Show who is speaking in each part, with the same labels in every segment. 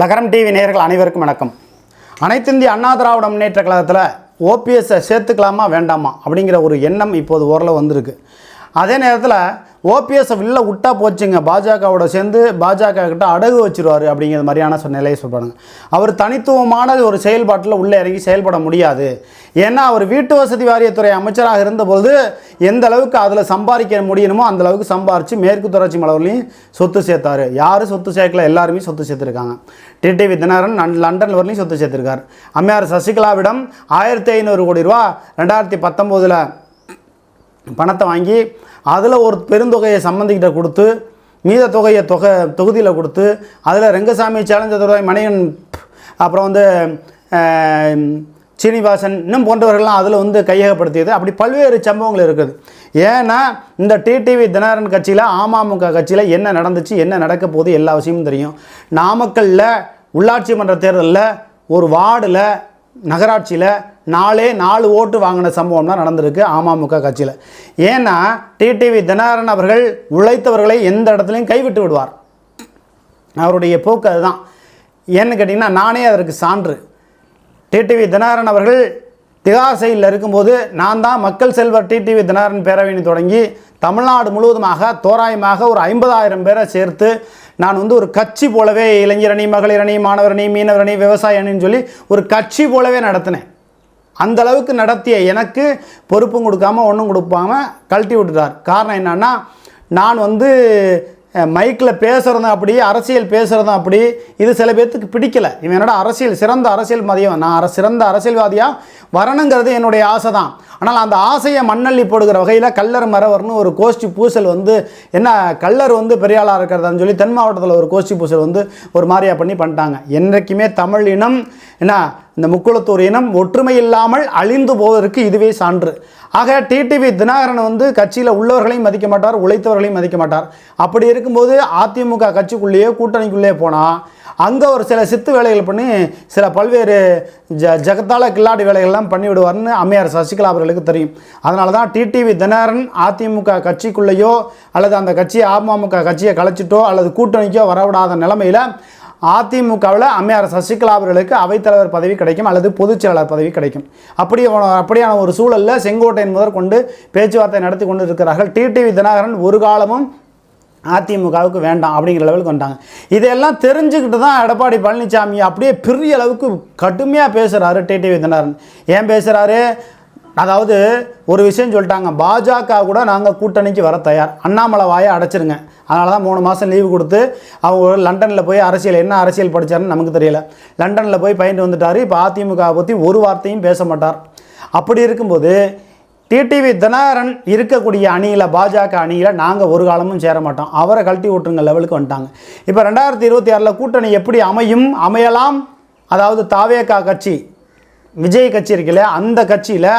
Speaker 1: லகரம் டிவி நேயர்கள் அனைவருக்கும் வணக்கம். அனைத்திந்திய அண்ணா திராவிட முன்னேற்ற கழகத்தில் ஓபிஎஸ்ஸை சேர்த்துக்கலாமா வேண்டாமா அப்படிங்கிற ஒரு எண்ணம் இப்போது ஓரளவு வந்திருக்கு. அதே நேரத்தில் ஓபிஎஸ்ஸை வெளில விட்டா போச்சுங்க. பாஜகவோட சேர்ந்து பாஜக கிட்ட அடகு வச்சிருவார் அப்படிங்கிற மாதிரியான நிலையை சொல்கிறாங்க அவர் தனித்துவமான ஒரு செயல்பாட்டில் உள்ளே இறங்கி செயல்பட முடியாது. ஏன்னா அவர் வீட்டு வசதி வாரியத்துறை அமைச்சராக இருந்தபோது எந்த அளவுக்கு அதில் சம்பாதிக்க முடியணுமோ அந்த அளவுக்கு சம்பாரித்து மேற்கு தொடர்ச்சி மலர்லையும் சொத்து சேர்த்தார். யார் சொத்து சேர்க்கல? எல்லாருமே சொத்து சேர்த்துருக்காங்க. டிடிவி தினகரன் லண்டன் லண்டன் வரலையும் சொத்து சேர்த்துருக்கார். அம்மையார் சசிகலாவிடம் ஆயிரத்தி ஐநூறு கோடி ரூபா ரெண்டாயிரத்தி பத்தொம்போதில் பணத்தை வாங்கி அதில் ஒரு பெருந்தொகையை சம்மந்திக்கிட்ட கொடுத்து மீத தொகையை தொகை தொகுதியில் கொடுத்து அதில் ரெங்கசாமி சேலஞ்ச துறை மணியன் அப்புறம் வந்து சீனிவாசன் இன்னும் போன்றவர்கள்லாம் அதில் வந்து கையகப்படுத்தியது. அப்படி பல்வேறு சம்பவங்கள் இருக்குது. ஏன்னா இந்த டிடிவி தினகரன் கட்சியில் அமமுக கட்சியில் என்ன நடந்துச்சு என்ன நடக்க போகுது எல்லா விஷயமும் தெரியும். நாமக்கல்லில் உள்ளாட்சி மன்ற தேர்தலில் ஒரு வார்டில் நகராட்சியில் நாலே நாலு ஓட்டு வாங்கின சம்பவம்லாம் நடந்திருக்கு அமமுக கட்சியில். ஏன்னா டிடிவி தினகரன் அவர்கள் உழைத்தவர்களை எந்த இடத்துலையும் கைவிட்டு விடுவார். அவருடைய போக்கு அதுதான். ஏன்னு கேட்டிங்கன்னா நானே அதற்கு சான்று. டிடிவி தினகரன் அவர்கள் திகார் செயலில் இருக்கும்போது நான் தான் மக்கள் செல்வர் டிடிவி தினகரன் பேரவையினை தொடங்கி தமிழ்நாடு முழுவதுமாக தோராயமாக ஒரு ஐம்பதாயிரம் பேரை சேர்த்து நான் வந்து ஒரு கட்சி போலவே இளைஞரணி மகளிரணி மாணவரணி மீனவரணி விவசாய அணின்னு சொல்லி ஒரு கட்சி போலவே நடத்தினேன். அந்த அளவுக்கு நடத்திய எனக்கு பொறுப்பும் கொடுக்காம ஒன்றும் கொடுப்பாம கழட்டி விட்டுட்டார். காரணம் என்னன்னா நான் வந்து மைக்கில் பேசுகிறதும் அப்படி அரசியல் பேசுகிறதும் அப்படி. இது சில பேர்த்துக்கு பிடிக்கல. இவன் என்னோட அரசியல் சிறந்த அரசியல் மதியம். நான் சிறந்த அரசியல்வாதியாக வரணுங்கிறது என்னுடைய ஆசை தான் ஆனால் அந்த ஆசையை மண்ணள்ளி போடுகிற வகையில் கல்லர் மரவர்னு ஒரு கோஷ்டி பூசல் வந்து என்ன கல்லர் வந்து பெரியாளாக இருக்கிறதான்னு சொல்லி தென் மாவட்டத்தில் ஒரு கோஷ்டி பூசல் வந்து ஒரு மாதிரியாக பண்ணி பண்ணிட்டாங்க. என்றைக்குமே தமிழ் இனம் என்ன இந்த முக்குளத்தூர் இனம் ஒற்றுமை இல்லாமல் அழிந்து போவதற்கு இதுவே சான்று. ஆக டிடிவி தினகரன் வந்து கட்சியில் உள்ளவர்களையும் மதிக்க மாட்டார் உழைத்தவர்களையும் மதிக்க மாட்டார். அப்படி இருக்கும்போது அதிமுக கட்சிக்குள்ளேயே கூட்டணிக்குள்ளேயே போனால் அங்கே ஒரு சில சித்து வேலைகள் பண்ணி சில பல்வேறு ஜ ஜகத்தால கில்லாடி வேலைகள்லாம் பண்ணி விடுவார்னு அம்மையார் சசிகலா அவர்களுக்கு தெரியும். அதனால தான் டிடிவி தினகரன் அதிமுக கட்சிக்குள்ளேயோ அல்லது அந்த கட்சியை அமமுக கட்சியை கலைச்சிட்டோ அல்லது கூட்டணிக்கோ வரவிடாத நிலமையில் அதிமுகவில் அம்மையார் சசிகலா அவர்களுக்கு அவைத்தலைவர் பதவி கிடைக்கும் அல்லது பொதுச் செயலாளர் பதவி கிடைக்கும். அப்படி அப்படியான ஒரு சூழலில் செங்கோட்டையன் முதற்கொண்டு பேச்சுவார்த்தை நடத்தி கொண்டு இருக்கிறார்கள் டிடிவி தினகரன் ஒரு காலமும் அதிமுகவுக்கு வேண்டாம் அப்படிங்கிற லெவலுக்கு வந்தாங்க இதையெல்லாம் தெரிஞ்சுக்கிட்டு தான் எடப்பாடி பழனிசாமி அப்படியே பெரிய அளவுக்கு கடுமையாக பேசுகிறாரு டிடிவி தினகரன். ஏன் பேசுகிறாரு அதாவது ஒரு விஷயம் சொல்லிட்டாங்க பாஜக கூட நாங்கள் கூட்டணிக்கு வர தயார். அண்ணாமலை வாயை அடைச்சிருங்க. அதனால தான் மூணு மாதம் லீவு கொடுத்து அவங்க லண்டனில் போய் அரசியல் என்ன அரசியல் படித்தாருன்னு நமக்கு தெரியல. லண்டனில் போய் பயின்று வந்துட்டார். இப்போ அதிமுக பற்றி ஒரு வார்த்தையும் பேச மாட்டார். அப்படி இருக்கும்போது டிடிவி தினகரன் இருக்கக்கூடிய அணியில் பாஜக அணியில் நாங்கள் ஒரு காலமும் சேர மாட்டோம். அவரை கழட்டி விட்டுருங்க லெவலுக்கு வந்துட்டாங்க. இப்போ ரெண்டாயிரத்தி இருபத்தி ஆறில் கூட்டணி எப்படி அமையும் அமையலாம்? அதாவது தாவேகா கட்சி விஜய் கட்சி இருக்குல்ல அந்த கட்சியில்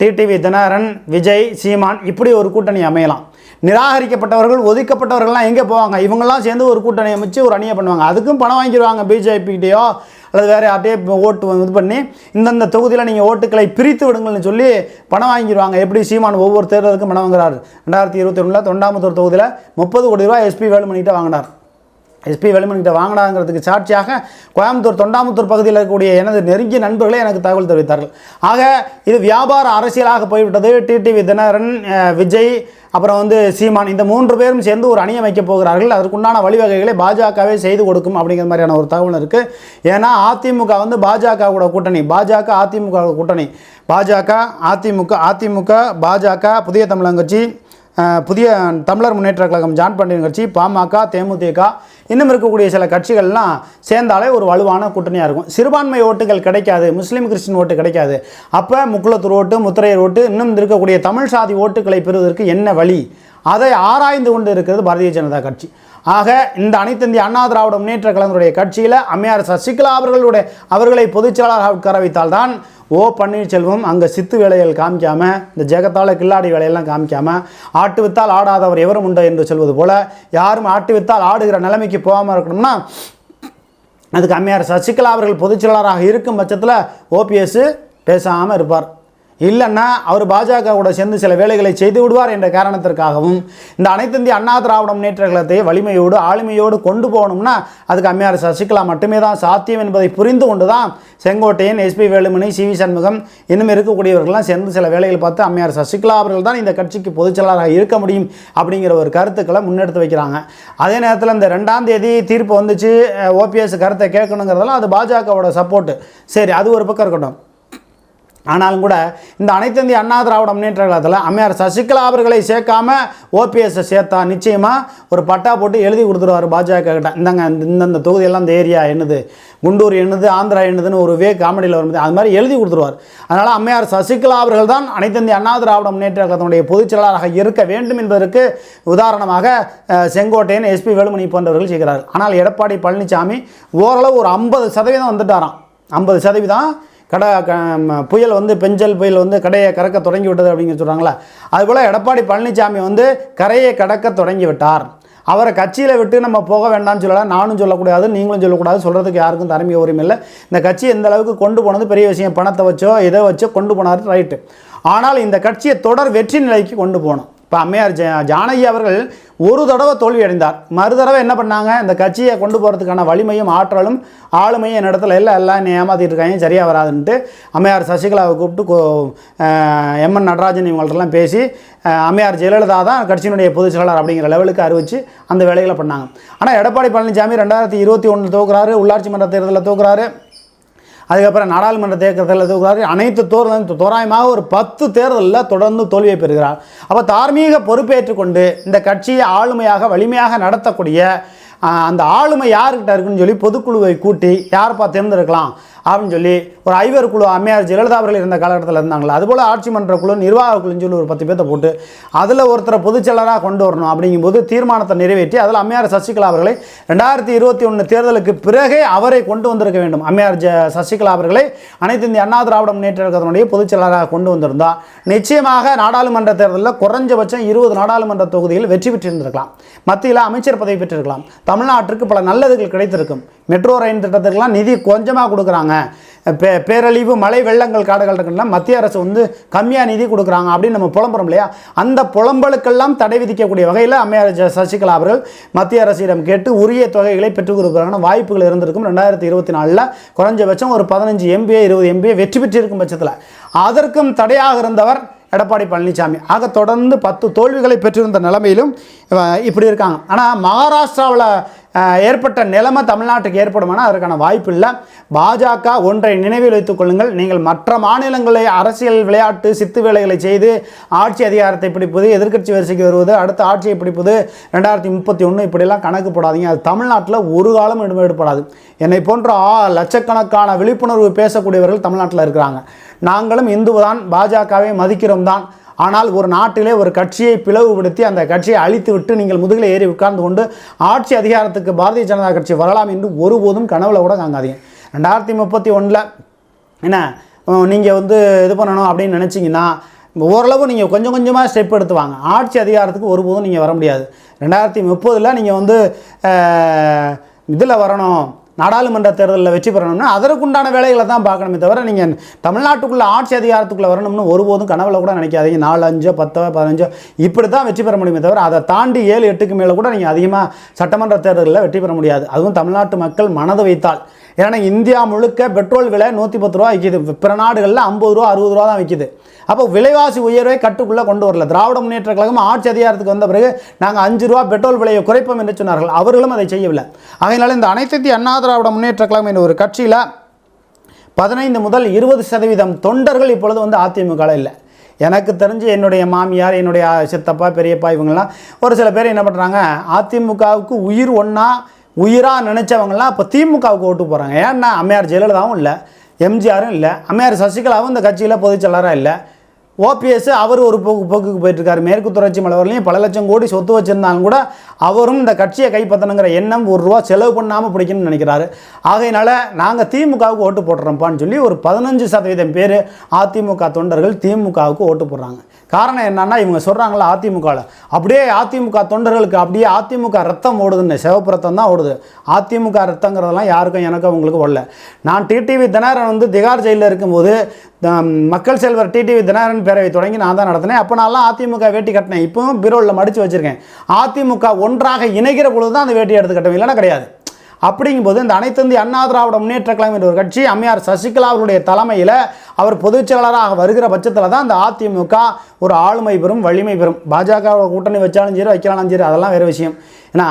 Speaker 1: டிடிவி தினகரன் விஜய் சீமான் இப்படி ஒரு கூட்டணி அமையலாம். நிராகரிக்கப்பட்டவர்கள் ஒதுக்கப்பட்டவர்கள்லாம் எங்கே போவாங்க? இவங்கெல்லாம் சேர்ந்து ஒரு கூட்டணி அமைச்சு ஒரு அணியை பண்ணுவாங்க. அதுக்கும் பணம் வாங்கிடுவாங்க பிஜேபிக்கிட்டேயோ அல்லது வேறு யார்ட்டையே ஓட்டு இது பண்ணி இந்தந்த தொகுதியில் நீங்கள் ஓட்டுக்களை பிரித்து விடுங்கள்னு சொல்லி பணம் வாங்கிடுவாங்க. எப்படி சீமான் ஒவ்வொரு தேர்தலுக்கும் பணம் வாங்குறாரு? ரெண்டாயிரத்தி இருபத்தி ஒன்றில் தொண்டாமுத்தூர் தொகுதியில் முப்பது கோடி ரூபா எஸ்பி வேலுமணிகிட்ட வாங்கினார். எஸ்பி வேலுமணிகிட்ட வாங்கினாங்கிறதுக்கு சாட்சியாக கோயம்புத்தூர் தொண்டாமுத்தூர் பகுதியில் இருக்கக்கூடிய எனது நெருங்கிய நண்பர்களே எனக்கு தகவல் தெரிவித்தார்கள். ஆக இது வியாபார அரசியலாக போய்விட்டது. டிடிவி தினகரன் விஜய் அப்புறம் வந்து சீமான் இந்த மூன்று பேரும் சேர்ந்து ஒரு அணியை வைக்கப் போகிறார்கள். அதற்குண்டான வழிவகைகளை பாஜகவே செய்து கொடுக்கும் அப்படிங்கிற மாதிரியான ஒரு தகவல் இருக்குது ஏன்னா அதிமுக வந்து பாஜக கூட கூட்டணி. பாஜக அதிமுக கூட்டணி. பாஜக அதிமுக அதிமுக பாஜக புதிய தமிழங்கட்சி புதிய தமிழர் முன்னேற்ற கழகம் ஜான் பாண்டியன் கட்சி பாமக தேமுதிக இன்னும் இருக்கக்கூடிய சில கட்சிகள்லாம் சேர்ந்தாலே ஒரு வலுவான கூட்டணியாக இருக்கும். சிறுபான்மை ஓட்டுகள் கிடைக்காது முஸ்லீம் கிறிஸ்டின் ஓட்டு கிடைக்காது. அப்போ முக்குளத்தூர் ஓட்டு முத்திரையர் ஓட்டு இன்னும் இருக்கக்கூடிய தமிழ் சாதி ஓட்டுகளை பெறுவதற்கு என்ன வழி? அதை ஆராய்ந்து கொண்டு இருக்கிறது பாரதிய ஜனதா கட்சி. ஆக இந்த அனைத்திந்திய அண்ணா திராவிட முன்னேற்ற கழகத்துடைய கட்சியில் அம்மையார் சசிகலா அவர்களுடைய அவர்களை பொதுச் செயலாளராக உட்கார வைத்தால்தான் ஓ. பன்னீர்செல்வம் அங்கே சித்து வேலைகள் காமிக்காமல் இந்த ஜெகத்தால் கில்லாடி வேலையெல்லாம் காமிக்காமல் ஆட்டு வித்தால் ஆடாதவர் எவரும் உண்டு என்று சொல்வது போல் யாரும் ஆட்டு வித்தால் ஆடுகிற நிலைமைக்கு போகாமல் இருக்கணும்னா அதுக்கு அம்மையார் சசிகலா அவர்கள் பொதுச் செயலாளராக இருக்கும் பட்சத்தில் ஓபிஎஸ் பேசாமல் இருப்பார். இல்லைன்னா அவர் பாஜகவோட சேர்ந்து சில வேலைகளை செய்து விடுவார் என்ற காரணத்திற்காகவும் இந்த அனைத்து இந்திய அண்ணா திராவிட முன்னேற்ற கழகத்தை வலிமையோடு ஆளுமையோடு கொண்டு போகணும்னா அதுக்கு அம்மையார் சசிகலா மட்டுமே தான் சாத்தியம் என்பதை புரிந்து கொண்டு தான் Sengottaiyan S P Velumani C V Shanmugam இன்னும் இருக்கக்கூடியவர்கள்லாம் சேர்ந்து சில வேலைகள் பார்த்து அம்மையார் சசிகலா அவர்கள் தான் இந்த கட்சிக்கு பொதுச் செயலாளராக இருக்க முடியும் அப்படிங்கிற ஒரு கருத்துக்களை முன்னெடுத்து வைக்கிறாங்க. அதே நேரத்தில் இந்த ரெண்டாம் தேதி தீர்ப்பு வந்துச்சு ஓபிஎஸ் கருத்தை கேட்கணுங்கிறதெல்லாம் அது பாஜகவோட சப்போர்ட்டு சரி அது ஒரு பக்கம் இருக்கட்டும். ஆனாலும் கூட இந்த அனைத்து இந்திய அண்ணா திராவிட முன்னேற்ற கழகத்தில் அம்மையார் சசிகலா அவர்களை சேர்க்காம ஓபிஎஸ்ஸை சேர்த்தா நிச்சயமாக ஒரு பட்டா போட்டு எழுதி கொடுத்துருவார் பாஜக கிட்ட. இந்தாங்க இந்த- இந்தந்த தொகுதியெல்லாம் இந்த ஏரியா என்னது? குண்டூர் என்னது? ஆந்திரா என்னதுன்னு ஒரு வே காமெடியில் வரும்போது அது மாதிரி எழுதி கொடுத்துருவார். அதனால் அம்மையார் சசிகலா அவர்கள் தான் அனைத்து இந்திய அண்ணா திராவிட முன்னேற்ற கழகத்தினுடைய பொதுச் செயலாளராக இருக்க வேண்டும் என்பதற்கு உதாரணமாக செங்கோட்டையன் எஸ்பி வேலுமணி போன்றவர்கள் செய்கிறார்கள். ஆனால் எடப்பாடி பழனிசாமி ஓரளவு ஒரு ஐம்பது சதவீதம் வந்துட்டாராம். ஐம்பது சதவீதம் கடை க- புயல் வந்து பெஞ்சல் புயல் வந்து கடையை கறக்க தொடங்கி விட்டது அப்படிங்கிற சொல்கிறாங்களா அதுபோல் எடப்பாடி பழனிசாமி வந்து கரையை கடக்க தொடங்கி விட்டார் அவரை கட்சியில் விட்டு நம்ம போக வேண்டாம்னு சொல்லலாம் நானும் சொல்லக்கூடாது நீங்களும் சொல்லக்கூடாது சொல்கிறதுக்கு யாருக்கும் தரமிய உரிமை இல்லை. இந்த கட்சி எந்த அளவுக்கு கொண்டு போனது பெரிய விஷயம் பணத்தை வச்சோ இதை வச்சோ கொண்டு போனார் ரைட்டு. ஆனால் இந்த கட்சியை தொடர் வெற்றி நிலைக்கு கொண்டு போனோம். இப்போ அம்மையார் ஜ ஜானகி அவர்கள் ஒரு தடவை தோல்வி அடைந்தார் மறு தடவை என்ன பண்ணாங்க? இந்த கட்சியை கொண்டு போகிறதுக்கான வலிமையும் ஆற்றலும் ஆளுமையும் என் இடத்துல எல்லாம் எல்லாம் என்னை ஏமாற்றிட்டு இருக்காங்க சரியாக வராதுன்ட்டு அம்மையார் சசிகலாவை கூப்பிட்டு கோ- எம்என் நடராஜன் இவங்கள்ட்டலாம் பேசி அம்மையார் ஜெயலலிதா தான் கட்சியினுடைய பொதுச் செயலாளர் அப்படிங்கிற லெவலுக்கு அறிவிச்சு அந்த வேலைகளை பண்ணாங்க. ஆனால் எடப்பாடி பழனிசாமி ரெண்டாயிரத்தி இருபத்தி ஒன்று தோக்குறாரு உள்ளாட்சி மன்ற தேர்தலில் தோக்குறாரு அதுக்கப்புறம் நாடாளுமன்ற தேர்தலில் தோக்குறாரு அனைத்து தேர்தலும் தோராயமாக ஒரு பத்து தேர்தலில் தொடர்ந்து தோல்வியை பெறுகிறார். அப்போ தார்மீக பொறுப்பேற்றுக்கொண்டு இந்த கட்சியை ஆளுமையாக வலிமையாக நடத்தக்கூடிய அந்த ஆளுமை யாருக்கிட்ட இருக்குன்னு சொல்லி பொதுக்குழுவை கூட்டி யார்ப்பா தேர்ந்தெடுக்கலாம்? அப்படின்னு சொல்லி ஒரு ஐவர் குழு அம்மையார் ஜெயலலிதா அவர்கள் இருந்த காலகட்டத்தில் இருந்தாங்களா அதுபோல் ஆட்சி மன்ற குழு நிர்வாக குழுன்னு சொல்லி ஒரு பத்து பேர்த்த போட்டு அதில் ஒருத்தரை பொதுச்செயலராக கொண்டு வரணும் அப்படிங்கும்போது தீர்மானத்தை நிறைவேற்றி அதில் அம்மையார் சசிகலா அவர்களை ரெண்டாயிரத்தி இருபத்தி ஒன்று தேர்தலுக்கு பிறகே அவரை கொண்டு வந்திருக்க வேண்டும். அம்மையார் ஜ சசிகலா அவர்களை அனைத்து இந்திய அண்ணா திராவிட முன்னேற்ற கழகத்தினுடைய பொதுச் கொண்டு வந்திருந்தா. நிச்சயமாக நாடாளுமன்ற தேர்தலில் குறைஞ்சபட்சம் இருபது நாடாளுமன்ற தொகுதியில் வெற்றி பெற்றிருந்திருக்கலாம். மத்தியில் அமைச்சர் பதவி பெற்றிருக்கலாம். தமிழ்நாட்டிற்கு பல நல்லதுகள் கிடைத்திருக்கும். மெட்ரோ ரயில் திட்டத்துக்கெல்லாம் நிதி கொஞ்சமாக கொடுக்குறாங்க. பே பேரழிவு மழை வெள்ளங்கள் காடுகள் இருக்குன்னா மத்திய அரசு வந்து கம்மியாக நிதி கொடுக்குறாங்க அப்படின்னு நம்ம புலம்புறோம் இல்லையா? அந்த புலம்பலுக்கெல்லாம் தடை விதிக்கக்கூடிய வகையில் அம்மையார் சசிகலா அவர்கள் மத்திய அரசிடம் கேட்டு உரிய தொகைகளை பெற்றுக் கொடுக்குறாங்க வாய்ப்புகள் இருந்திருக்கும். ரெண்டாயிரத்தி இருபத்தி நாலில் குறைஞ்சபட்சம் ஒரு பதினஞ்சு எம்பிஏ இருபது எம்பிஏ வெற்றி பெற்றிருக்கும் பட்சத்தில். அதற்கும் தடையாக இருந்தவர் எடப்பாடி பழனிசாமி. ஆக தொடர்ந்து பத்து தோல்விகளை பெற்றிருந்த நிலைமையிலும் இப்படி இருக்காங்க. ஆனால் மகாராஷ்டிராவில் ஏற்பட்ட நிலைமை தமிழ்நாட்டுக்கு ஏற்படுமானா அதற்கான வாய்ப்பு இல்லை. பாஜக ஒன்றை நினைவில் வைத்துக் கொள்ளுங்கள். நீங்கள் மற்ற மாநிலங்களை அரசியல் விளையாட்டு சித்து வேலைகளை செய்து ஆட்சி அதிகாரத்தை பிடிப்பது எதிர்க்கட்சி வரிசைக்கு வருவது அடுத்த ஆட்சியை பிடிப்பது ரெண்டாயிரத்தி முப்பத்தி ஒன்று இப்படிலாம் கணக்கு போடாதீங்க. அது தமிழ்நாட்டில் ஒரு காலம் ஈடுபடாது என்னை போன்ற லட்சக்கணக்கான விழிப்புணர்வு பேசக்கூடியவர்கள் தமிழ்நாட்டில் இருக்கிறாங்க. நாங்களும் இந்து தான் பாஜகவை மதிக்கிறோம் தான் ஆனால் ஒரு நாட்டிலே ஒரு கட்சியை பிளவுபடுத்தி அந்த கட்சியை அழித்து விட்டு நீங்கள் முதுகில் ஏறி உட்கார்ந்து கொண்டு ஆட்சி அதிகாரத்துக்கு பாரதிய ஜனதா கட்சி வரலாம் என்று ஒருபோதும் கனவுல கூட காங்காதீங்க ரெண்டாயிரத்தி முப்பத்தி ஒன்றில் என்ன நீங்கள் வந்து இது பண்ணணும் அப்படின்னு நினச்சிங்கன்னா ஓரளவு நீங்கள் கொஞ்சம் கொஞ்சமாக ஸ்டெப் எடுத்து வாங்க ஆட்சி அதிகாரத்துக்கு ஒருபோதும் நீங்கள் வர முடியாது. ரெண்டாயிரத்தி முப்பதில் நீங்கள் வந்து இதில் வரணும். நாடாளுமன்ற தேர்தலில் வெற்றி பெறணும்னா அதற்குண்டான வேலைகளை தான் பார்க்கணுமே தவிர நீங்கள் தமிழ்நாட்டுக்குள்ளே ஆட்சி அதிகாரத்துக்குள்ளே வரணும்னு ஒருபோதும் கனவுல கூட நினைக்காதீங்க. நாலு அஞ்சோ பத்தோ பதினஞ்சோ இப்படி தான் வெற்றி பெற முடியுமே தவிர அதை தாண்டி ஏழு எட்டுக்கு மேலே கூட நீங்கள் அதிகமாக சட்டமன்ற தேர்தலில் வெற்றி பெற முடியாது. அதுவும் தமிழ்நாட்டு மக்கள் மனது வைத்தால். ஏன்னா இந்தியா முழுக்க பெட்ரோல் விலை நூற்றி பத்து ரூபா விற்கிது பிற நாடுகளில் ஐம்பது ரூபா அறுபது ரூபா தான் விற்கிது அப்போ விலைவாசி உயர்வை கட்டுக்குள்ளே கொண்டு வரல. திராவிட முன்னேற்ற கழகம் ஆட்சி அதிகாரத்துக்கு வந்த பிறகு நாங்கள் அஞ்சு ரூபா பெட்ரோல் விலையை குறைப்போம் என்று சொன்னார்கள். அவர்களும் அதை செய்யவில்லை. அதனால் இந்த அனைத்து அண்ணா திராவிட முன்னேற்ற கழகம் என்ற ஒரு கட்சியில் பதினைந்து முதல் இருபது சதவீதம் தொண்டர்கள் இப்பொழுது வந்து அதிமுகவில் இல்லை. எனக்கு தெரிஞ்சு என்னுடைய மாமியார் என்னுடைய சித்தப்பா பெரியப்பா இவங்கெல்லாம் ஒரு சில பேர் என்ன பண்ணுறாங்க அதிமுகவுக்கு உயிர் ஒன்றா உயிராக நினச்சவங்கலாம் இப்போ திமுகவுக்கு ஓட்டு போகிறாங்க ஏன்னா அம்மையார் ஜெயலலிதாவும் இல்லை எம்ஜிஆரும் இல்லை அம்மையார் சசிகலாவும் இந்த கட்சியில் பொதுச்செயலராக இல்லை. ஓபிஎஸ் அவர் ஒரு போக்கு போக்குக்கு போயிட்டுருக்காரு. மேற்கு தொடர்ச்சி மலைவரிலையும் பல லட்சம் கோடி சொத்து வச்சுருந்தாலும் கூட அவரும் இந்த கட்சியை கைப்பற்றணுங்கிற எண்ணம் ஒரு ரூபா செலவு பண்ணாமல் பிடிக்கணும்னு நினைக்கிறாரு. ஆகையினால நாங்கள் திமுகவுக்கு ஓட்டு போடுறோம்ப்பான்னு சொல்லி ஒரு பதினஞ்சு சதவீதம் பேர் அதிமுக தொண்டர்கள் திமுகவுக்கு ஓட்டு போடுறாங்க. காரணம் என்னன்னா இவங்க சொல்கிறாங்களா அதிமுகவில். அப்படியே அதிமுக தொண்டர்களுக்கு அப்படியே அதிமுக ரத்தம் ஓடுதுன்னு சிவப்பு ரத்தம் தான் ஓடுது. அதிமுக ரத்தங்கிறதெல்லாம் யாருக்கும் எனக்கும் உங்களுக்கு ஓடல நான் டிடிவி தினகரன் வந்து திகார் ஜெயிலில் இருக்கும்போது மக்கள் செல்வர் டிடிவி தினகரன் பேரவை தொடங்கி நான் தான் நடத்தினேன். அப்போ நான்லாம் அதிமுக வேட்டி கட்டினேன். இப்போவும் பீரோவில் மடித்து வச்சுருக்கேன். அதிமுக ஒன்றாக இணைகிற பொழுது தான் அந்த வேட்டி எடுத்து கட்டுவேன். இல்லைன்னா கிடையாது. அப்படிங்கும்போது இந்த அனைத்து இந்திய அண்ணா திராவிட முன்னேற்ற கழகம் என்ற ஒரு கட்சி அம்மையார் சசிகலா அவருடைய தலைமையில் அவர் பொதுச் செயலாளராக வருகிற பட்சத்தில் தான் இந்த அதிமுக ஒரு ஆளுமை பெறும் வலிமை பெறும். பாஜக கூட்டணி வச்சாலும் சரி வைக்கலாலும் சரி அதெல்லாம் வேறு விஷயம். ஏன்னா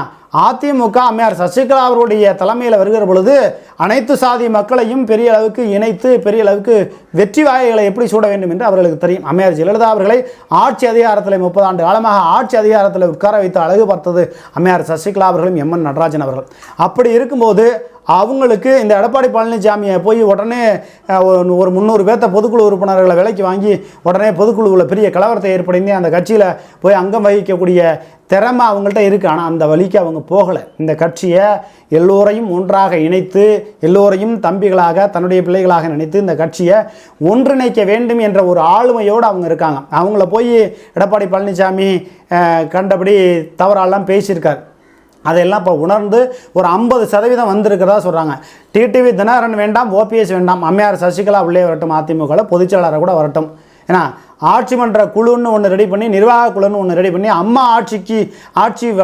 Speaker 1: அதிமுக அம்மையார் சசிகலா அவருடைய தலைமையில் வருகிற பொழுது அனைத்து சாதி மக்களையும் பெரிய அளவுக்கு இணைத்து பெரிய அளவுக்கு வெற்றி வாய்களை எப்படி சூட வேண்டும் என்று அவர்களுக்கு தெரியும். அம்மையார் ஜெயலலிதா அவர்களை ஆட்சி அதிகாரத்தில் முப்பது ஆண்டு காலமாக ஆட்சி அதிகாரத்தில் உட்கார வைத்து அழகு பார்த்தது அம்மையார் சசிகலா அவர்களும் எம் என் நடராஜன் அவர்கள். அப்படி இருக்கும்போது அவங்களுக்கு இந்த எடப்பாடி பழனிசாமியை போய் உடனே ஒரு- ஒரு முந்நூறு பேர்த்த பொதுக்குழு உறுப்பினர்களை விலைக்கு வாங்கி உடனே பொதுக்குழுவில் பெரிய கலவரத்தை ஏற்படுத்தி அந்த கட்சியில் போய் அங்கம் வகிக்கக்கூடிய திறமை அவங்கள்ட்ட இருக்குது ஆனால் அந்த வழிக்கு அவங்க போகலை. இந்த கட்சியை எல்லோரையும் ஒன்றாக இணைத்து எல்லோரையும் தம்பிகளாக தன்னுடைய பிள்ளைகளாக நினைத்து இந்த கட்சியை ஒன்றிணைக்க வேண்டும் என்ற ஒரு ஆளுமையோடு அவங்க இருக்காங்க. அவங்கள போய் எடப்பாடி பழனிசாமி கண்டபடி தவறாலாம் பேசியிருக்கார். அதையெல்லாம் இப்போ உணர்ந்து ஒரு ஐம்பது சதவீதம் வந்திருக்கிறதா சொல்கிறாங்க டிடிவி தினகரன் வேண்டாம் ஓபிஎஸ் வேண்டாம் அம்மையார் சசிகலா உள்ளே வரட்டும் அதிமுகவில் பொதுச்செயலாளர் கூட வரட்டும். ஏன்னா ஆட்சி மன்ற குழுன்னு ஒன்று ரெடி பண்ணி நிர்வாக குழுன்னு ஒன்று ரெடி பண்ணி அம்மா ஆட்சிக்கு ஆட்சி வ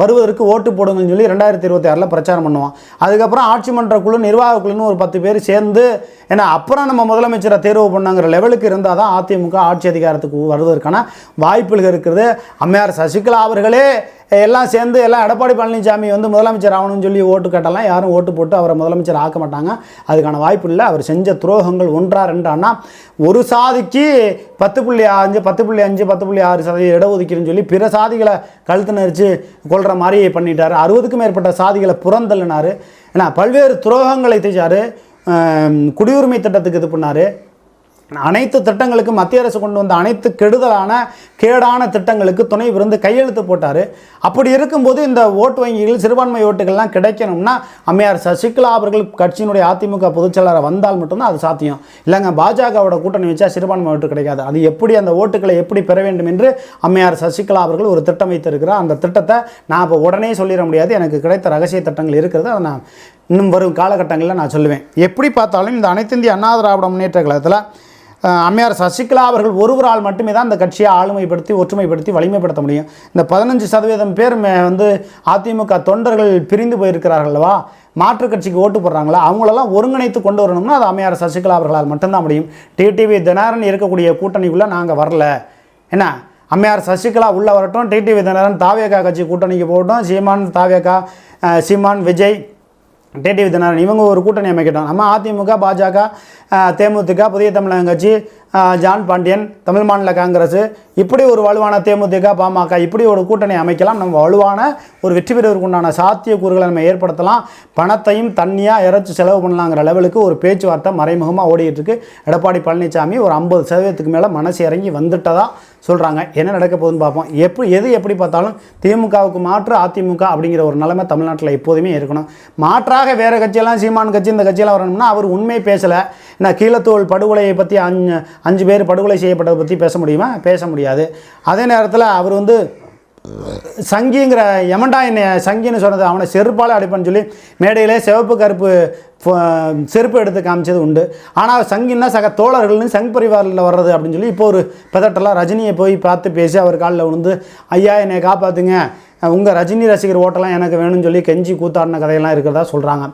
Speaker 1: வருவதற்கு ஓட்டு போடுங்கன்னு சொல்லி ரெண்டாயிரத்தி இருபத்தி ஆறில் பிரச்சாரம் பண்ணுவோம். அதுக்கப்புறம் ஆட்சி மன்ற குழு நிர்வாக குழுன்னு ஒரு பத்து பேர் சேர்ந்து ஏன்னா அப்புறம் நம்ம முதலமைச்சரை தேர்வு பண்ணுங்கிற லெவலுக்கு இருந்தால் தான் அதிமுக ஆட்சி அதிகாரத்துக்கு வருவதற்கான வாய்ப்புகள் இருக்கிறது அம்மையார் சசிகலா அவர்களே எல்லாம் சேர்ந்து எல்லாம் எடப்பாடி பழனிசாமி வந்து முதலமைச்சர் ஆகணும்னு சொல்லி ஓட்டு கட்டலாம் யாரும் ஓட்டு போட்டு அவரை முதலமைச்சர் ஆக்க மாட்டாங்க. அதுக்கான வாய்ப்பு இல்லை. அவர் செஞ்ச துரோகங்கள் ஒன்றா ரெண்டானா ஒரு சாதிக்கு பத்து புள்ளி அஞ்சு பத்து புள்ளி அஞ்சு பத்து புள்ளி ஆறு சதவீதம் இடஒதுக்கீடுன்னு சொல்லி பிற சாதிகளை கழுத்து நெரிச்சு கொள்கிற மாதிரி பண்ணிட்டார். அறுபதுக்கும் மேற்பட்ட சாதிகளை புறந்தள்ளினார். ஏன்னா பல்வேறு துரோகங்களை தைச்சார். குடியுரிமை திட்டத்துக்கு இது பண்ணார். அனைத்து திட்டங்களுக்கும் மத்திய அரசு கொண்டு வந்த அனைத்து கெடுதலான கேடான திட்டங்களுக்கு துணை விருந்து கையெழுத்து போட்டார். அப்படி இருக்கும்போது இந்த ஓட்டு வங்கிகள் சிறுபான்மை ஓட்டுகள்லாம் கிடைக்கணும்னா அம்மையார் சசிகலா அவர்கள் கட்சியினுடைய அதிமுக பொதுச்செயலாளர் வந்தால் மட்டும்தான் அது சாத்தியம். இல்லைங்க பாஜகவோட கூட்டணி வச்சா சிறுபான்மை ஓட்டு கிடைக்காது. அது எப்படி அந்த ஓட்டுகளை எப்படி பெற வேண்டும் என்று அம்மையார் சசிகலா அவர்கள் ஒரு திட்டம் வைத்திருக்கிறார். அந்த திட்டத்தை நான் இப்போ உடனே சொல்லிட முடியாது. எனக்கு கிடைத்த ரகசிய திட்டங்கள் இருக்கிறது. அதை நான் இன்னும் வரும் காலகட்டங்களில் நான் சொல்லுவேன். எப்படி பார்த்தாலும் இந்த அனைத்து இந்திய அண்ணா திராவிட முன்னேற்ற கழகத்தில் அம்மையார் சசிகலா அவர்கள் ஒருவரால் மட்டுமே தான் இந்த கட்சியை ஆளுமைப்படுத்தி ஒற்றுமைப்படுத்தி வலிமைப்படுத்த முடியும். இந்த பதினஞ்சு சதவீதம் பேர் வந்து அதிமுக தொண்டர்கள் பிரிந்து போயிருக்கிறார்கள் அல்லவா? மாற்றுக் கட்சிக்கு ஓட்டு போடுறாங்களா? அவங்களெல்லாம் ஒருங்கிணைத்து கொண்டு வரணும்னா அது அம்மையார் சசிகலா அவர்களால் மட்டும்தான் முடியும். டிடிவி தினகரன் இருக்கக்கூடிய கூட்டணிக்குள்ளே நாங்கள் வரல. என்ன? அம்மையார் சசிகலா உள்ளே வரட்டும் டிடிவி தினகரன் தாவேகா கட்சி கூட்டணிக்கு போகட்டும். சீமான் தாவேகா சீமான் விஜய் டிடிவி தினகரன் இவங்க ஒரு கூட்டணி அமைக்கட்டும். நம்ம அதிமுக பாஜக தேமுதிக புதிய தமிழக கட்சி ஜான் பாண்டியன் தமிழ் மாநில காங்கிரஸ் இப்படி ஒரு வலுவான தேமுதிக பாமக இப்படி ஒரு கூட்டணி அமைக்கலாம். நம்ம வலுவான ஒரு வெற்றி பெறுவதற்கு உண்டான சாத்தியக்கூறுகளை நம்ம ஏற்படுத்தலாம். பணத்தையும் தண்ணியாக இறைச்சி செலவு பண்ணலாங்கிற லெவலுக்கு ஒரு பேச்சுவார்த்தை மறைமுகமாக ஓடிட்டு இருக்கு. எடப்பாடி பழனிசாமி ஒரு ஐம்பது சதவீதத்துக்கு மேலே மனசு இறங்கி வந்துட்டதா சொல்கிறாங்க என்ன நடக்க போகுதுன்னு பார்ப்போம். எப்படி எது எப்படி பார்த்தாலும் திமுகவுக்கு மாற்று அதிமுக அப்படிங்கிற ஒரு நிலைமை தமிழ்நாட்டில் எப்போதுமே இருக்கணும். மாற்றாக வேறு கட்சியெல்லாம் சீமான் கட்சி இந்த கட்சியெல்லாம் வரணும்னா அவர் உண்மை பேசலை. நான் கீழத்தோல் படுகொலையை பற்றி அஞ்சு அஞ்சு பேர் படுகொலை செய்யப்பட்டதை பற்றி பேச முடியுமா? பேச முடியாது. அதே நேரத்தில் அவர் வந்து சங்கிங்கிற யமண்டா என்னை சங்கின்னு சொன்னது அவனை செருப்பால் அடிப்பான்னு சொல்லி மேடையிலே சிவப்பு கருப்பு செருப்பு எடுத்து காமிச்சது உண்டு. ஆனால் சங்கின்னா சக தோழர்கள்னு சங் பரிவாரில் வர்றது அப்படின்னு சொல்லி இப்போ ஒரு பெதட்டெல்லாம் ரஜினியை போய் பார்த்து பேசி அவர் காலில் விழுந்து ஐயா என்னை காப்பாற்றுங்க உங்கள் ரஜினி ரசிகர் ஓட்டெல்லாம் எனக்கு வேணும்னு சொல்லி கெஞ்சி கூத்தாடின கதையெல்லாம் இருக்கிறதா சொல்கிறாங்க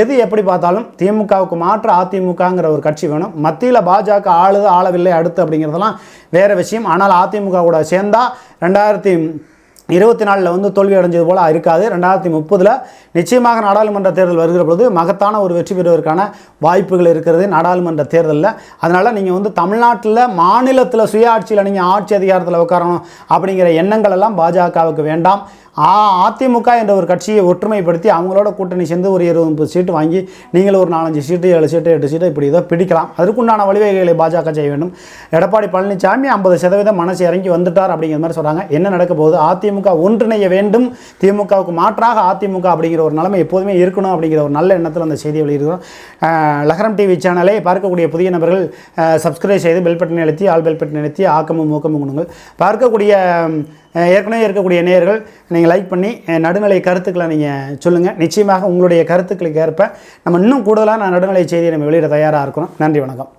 Speaker 1: எது எப்படி பார்த்தாலும் திமுகவுக்கு மாற்று அதிமுகங்கிற ஒரு கட்சி வேணும். மத்தியில் பாஜக ஆளுது ஆளவில்லை அடுத்து அப்படிங்கிறதெல்லாம் வேறு விஷயம். ஆனால் அதிமுக கூட சேர்ந்தால் ரெண்டாயிரத்தி இருபத்தி நாலில் வந்து தோல்வி அடைஞ்சது போல் இருக்காது. ரெண்டாயிரத்தி முப்பதில் நிச்சயமாக நாடாளுமன்ற தேர்தல் வருகிற பொழுது மகத்தான ஒரு வெற்றி பெறுவதற்கான வாய்ப்புகள் இருக்கிறது நாடாளுமன்ற தேர்தலில். அதனால் நீங்கள் வந்து தமிழ்நாட்டில் மாநிலத்தில் சுயாட்சியில் நீங்கள் ஆட்சி அதிகாரத்தில் உட்காரணும் அப்படிங்கிற எண்ணங்கள் எல்லாம் பாஜகவுக்கு வேண்டாம். அதிமுக என்ற ஒரு கட்சியை ஒற்றுமைப்படுத்தி அவங்களோட கூட்டணி சேர்ந்து ஒரு இருபது முப்பது சீட்டு வாங்கி நீங்கள் ஒரு நாலஞ்சு சீட்டு ஏழு சீட்டு எட்டு சீட்டு இப்படி ஏதோ பிடிக்கலாம். அதற்குண்டான வழிவகைகளை பாஜக செய்ய வேண்டும். எடப்பாடி பழனிசாமி ஐம்பது சதவீதம் மனசு இறங்கி வந்துட்டார் அப்படிங்கிற மாதிரி சொல்கிறாங்க என்ன நடக்க போகுது? அதிமுக ஒன்றிணைய வேண்டும். திமுகவுக்கு மாற்றாக அதிமுக அப்படிங்கிற ஒரு நிலைமை எப்போதுமே இருக்கணும் அப்படிங்கிற ஒரு நல்ல எண்ணத்தில் அந்த செய்தியை வெளியிடுகிறோம். லகரம் டிவி சேனலை பார்க்கக்கூடிய புதிய நபர்கள் சப்ஸ்கிரைப் செய்து பெல் பட்டன் அழுத்தி ஆல் பெல் பட்டன் அழுத்தி ஆக்கமும் ஊக்கமும் கொடுங்கள் பார்க்கக்கூடிய ஏற்கனவே இருக்கக்கூடிய நேயர்கள் நீங்கள் லைக் பண்ணி நடுநிலை கருத்துக்களை நீங்கள் சொல்லுங்கள் நிச்சயமாக உங்களுடைய கருத்துக்களுக்கு ஏற்ப நம்ம இன்னும் கூடுதலான நடுநிலை செய்தியை நம்ம வெளியிட தயாராக இருக்கிறோம். நன்றி வணக்கம்.